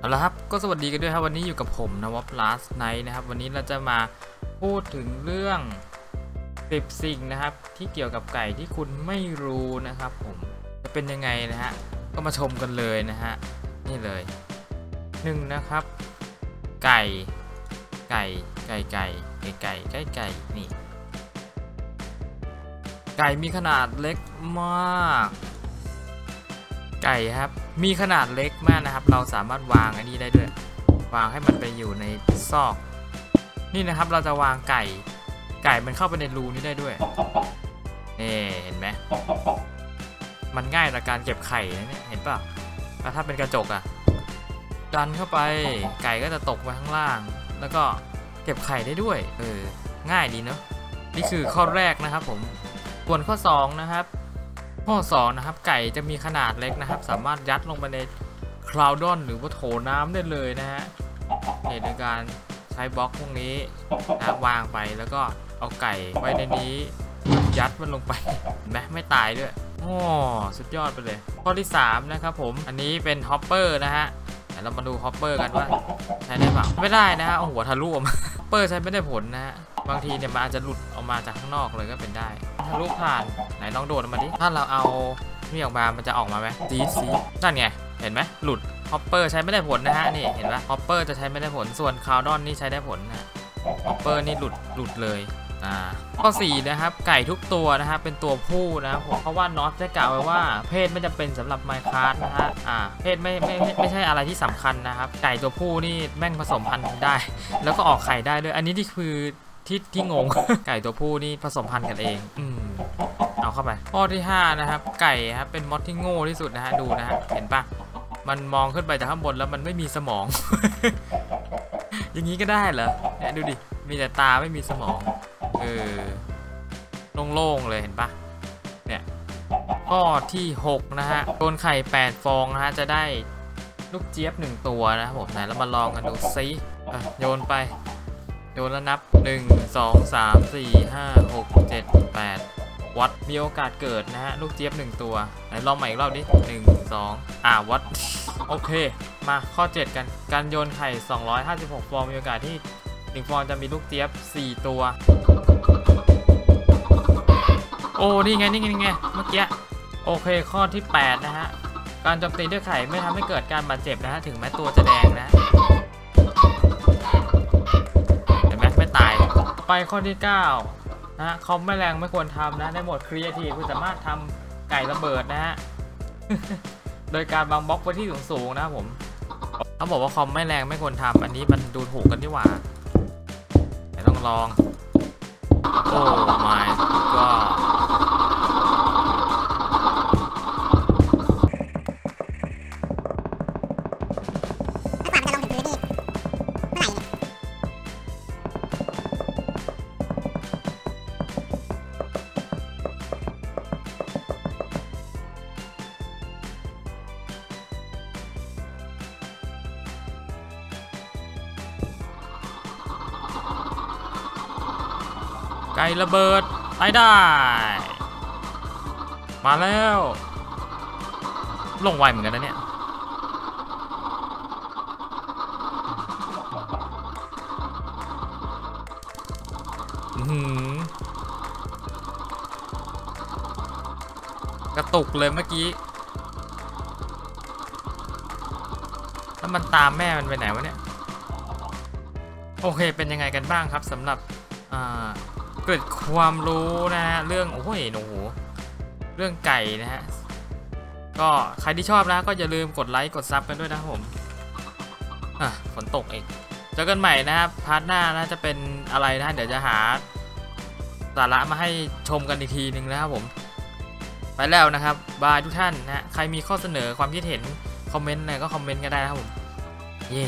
เอาละครับ ก็สวัสดีกันด้วยครับ วันนี้อยู่กับผมนะวอปลาสไนท์นะครับ วันนี้เราจะมาพูดถึงเรื่องสิบสิ่งนะครับ ที่เกี่ยวกับไก่ที่คุณไม่รู้นะครับผมจะเป็นยังไงนะฮะก็มาชมกันเลยนะฮะนี่เลยหนึ่งนะครับ ไก่ ไก่ ไก่ไก่ไก่ไก่ไก่ไก่นี่ ไก่มีขนาดเล็กมาก ไก่ครับ มีขนาดเล็กมากนะครับ เราสามารถวางอันนี้ได้ด้วย วางให้มันไปอยู่ในซอก นี่นะครับเราจะวางไก่ ไก่มันเข้าไปในรูนี้ได้ด้วยนี่เห็นไหมมันง่ายต่อการเก็บไข่นะเนี่ยเห็นป่ะแล้วถ้าเป็นกระจกอะดันเข้าไปไก่ก็จะตกมาข้างล่าง แล้วก็เก็บไข่ได้ด้วย เออ ง่ายดีเนาะนี่คือข้อแรกนะครับผมส่วนข้อสองนะครับ ข้อ2นะครับไก่จะมีขนาดเล็กนะครับ สามารถยัดลงไปในคลาวดอนหรือว่าโถน้ำได้เลยนะฮะโดยการใช้บล็อกพวกนี้นะวางไปแล้วก็เอาไก่ไว้ในนี้ ยัดมันลงไปเห็นไม่ตายด้วยโอ้สุดยอดไปเลย ข้อที่ 3 นะครับผมอันนี้เป็นฮอปเปอร์นะฮะเดี๋ยวเรามาดูฮอปเปอร์กันว่าใช้ได้เปล่าไม่ได้นะฮะเอาหัวทะลุออกมาฮอปเปอร์ใช้ไม่ได้ผลนะฮะบางทีเนี่ยมันอาจจะหลุดออกมาจากข้างนอกเลยก็เป็นได้ ทะลุผ่าน ไหนลองโดดมาดิ ถ้าเราเอานี่ออกมา มันจะออกมาไหมจีดซีนั่นไง เห็นไหมหลุด ฮอปเปอร์ใช้ไม่ได้ผลนะฮะ นี่ เห็นไหมฮอปเปอร์จะใช้ไม่ได้ผล ส่วนคาวดอนนี่ใช้ได้ผลนะฮอปเปอร์นี่หลุด หลุดเลยอ่าข้อ4นะครับไก่ทุกตัวนะฮะเป็นตัวผู้นะครับผมเพราะว่าน็อตได้กล่าวไว้ว่าเพศไม่จำเป็นสำหรับไมค์คาร์นะฮะอ่าเพศไม่ไม่ไม่ไม่ใช่อะไรที่สำคัญนะครับ ไก่ตัวผู้นี่แม่งผสมพันธุ์ได้ แล้วก็ออกไข่ได้ด้วย อันนี้ที่คือ ที่ที่งง ไก่ตัวผู้นี่ผสมพันธุ์กันเองอืมเอาเข้าไป ข้อที่ 5 นะครับ ไก่ครับเป็นมอสที่โง่ที่สุดนะฮะดูนะฮะเห็นปะมันมองขึ้นไปจากข้างบนแล้วมันไม่มีสมอง อย่างนี้ก็ได้เหรอเนี่ยดูดิมีแต่ตาไม่มีสมองเออโล่งๆเลยเห็นปะเนี่ยข้อที่ 6 นะฮะโดนไข่ 8 ฟองนะฮะจะได้ลูกเจี๊ยบ 1 ตัวนะครับผมไหนเรามาลองกันดูซิอะโยนไปโย นแล้วนับ 1 2 3 4 5 6 7 8 วัดมีโอกาสเกิดนะฮะ ลูกเจี๊ยบ 1 ตัว ไหนลองใหม่อีกรอบดิ1 2 อ่าวัด โอเค มาข้อ 7 กัน การโยนไข่ 256 ฟองมีโอกาสที่ 1 ฟองจะมีลูกเจี๊ยบ 4 ตัว โอ้ นี่ไง นี่ไงนี่ไง เมื่อกี้ โอเค ข้อที่ 8 นะฮะ การโจมตีด้วยไข่ไม่ทำให้เกิดการบาดเจ็บนะฮะ ถึงแม้ตัวจะแดงนะ ไปข้อที่9นะฮะคอมแมลงไม่ควรทำนะในโหมดครีเอทีฟคุณสามารถทำไก่ระเบิดนะฮะโดยการบังบล็อกไปที่สูงๆนะผมเขาบอกว่าคอมไม่แรงไม่ควรทำอันนี้มันดูถูกกันนี่หว่าแต่ต้องลองโอ้ my ไก่ระเบิดไปได้ มาแล้ว ลงไวเหมือนกันนะเนี่ยอื้อหือกระตุกเลยเมื่อกี้ แล้วมันตามแม่มันไปไหนวะเนี่ย โอเคเป็นยังไงกันบ้างครับสำหรับอ่า กิดความรู้นะฮะเรื่องโอ้ยโอ้โหเรื่องไก่นะฮะก็ใครที่ชอบนะก็อย่าลืมกดไลค์กดซับกันด้วยนะผมอะฝนตกเองเจอกันใหม่นะครับพาร์ทหน้านะจะเป็นอะไรนะเดี๋ยวจะหาสาระมาให้ชมกันอีกทีหนึ่งนะครับผมไปแล้วนะครับบายทุกท่านนะฮะใครมีข้อเสนอความคิดเห็น คอมเมนต์อะไรก็คอมเมนต์กันได้นะครับผม เย้